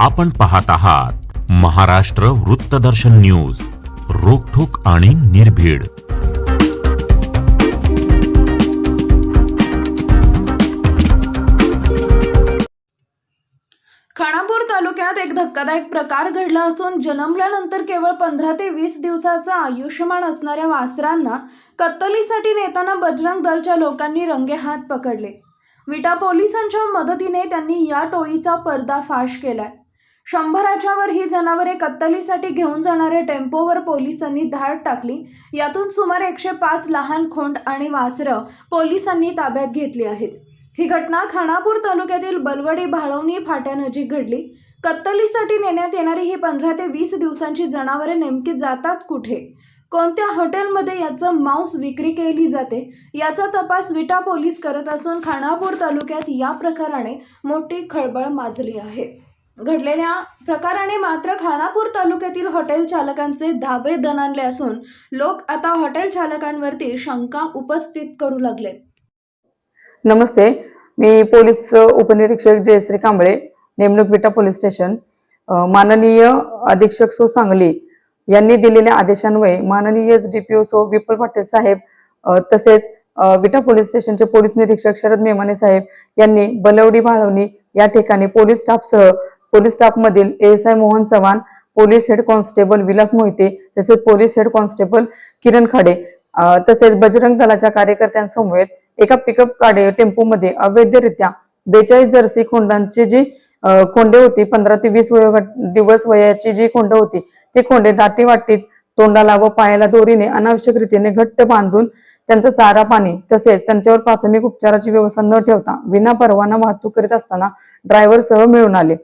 आपण पाहत आहात महाराष्ट्र वृत्तदर्शन न्यूज रोखोक आणि निर्भीड. खानापूर तालुक्यात एक धक्कादायक प्रकार घडला असून जन्मल्यानंतर केवळ पंधरा ते वीस दिवसाचा आयुष्यमान असणाऱ्या वासरांना कत्तलीसाठी नेताना बजरंग दलच्या लोकांनी रंगेहात पकडले. विटा पोलिसांच्या मदतीने त्यांनी या टोळीचा पर्दाफाश केलाय. शंभराच्या वर ही जनावरे कत्तलीसाठी घेऊन जाणाऱ्या टेम्पोवर पोलिसांनी धाड टाकली. यातून सुमारे एकशे पाच लहान खोंड आणि वासरं पोलिसांनी ताब्यात घेतली आहेत. ही घटना खानापूर तालुक्यातील बलवडी भाळवणी फाट्यानजीक घडली. कत्तलीसाठी नेण्यात येणारी ही पंधरा ते वीस दिवसांची जनावरे नेमकी जातात कुठे? कोणत्या हॉटेलमध्ये याचं मांस विक्री केली जाते? याचा तपास विटा पोलीस करत असून खानापूर तालुक्यात या प्रकाराने मोठी खळबळ माजली आहे. घडलेल्या प्रकाराने मात्र खानापूर तालुक्यातील हॉटेल चालकांचे धाबे दणाणले असून लोक आता हॉटेल चालकांवरती शंका उपस्थित करू लागले. नमस्ते मी पोलीस उपनिरीक्षक जयश्री कांबळे नेमणूक विटा पोलीस स्टेशन. माननीय अधीक्षक सो सांगली यांनी दिलेल्या आदेशान्वये माननीय डीपीओ सो विपुल पाटील साहेब तसेच विटा पोलीस स्टेशनचे पोलीस निरीक्षक शरद मेमाने साहेब यांनी बलवडी भाळवणी या ठिकाणी पोलीस स्टाफसह पोलीस स्टाफ मधील S I Mohan Chavan police head constable Vilas Mohite तसेच police head constable Kiran Khade तसेच बजरंग दलाच्या कार्यकर्त्यांसमवेत एका पिकअप गाडी टेम्पोमध्ये अवैधरित्या बेचाळीस जर्सी खोंडांची जी खोंडे होती पंधरा ते वीस दिवस वयाची जी खोंड होती ती खोंडे दाटी वाटीत तोंडाला व पायाला दोरीने अनावश्यक रीतीने घट्ट बांधून त्यांचा चारा पाणी तसेच त्यांच्यावर प्राथमिक उपचाराची व्यवस्था न ठेवता विना परवाना वाहतूक करीत असताना ड्रायव्हरसह मिळून आले.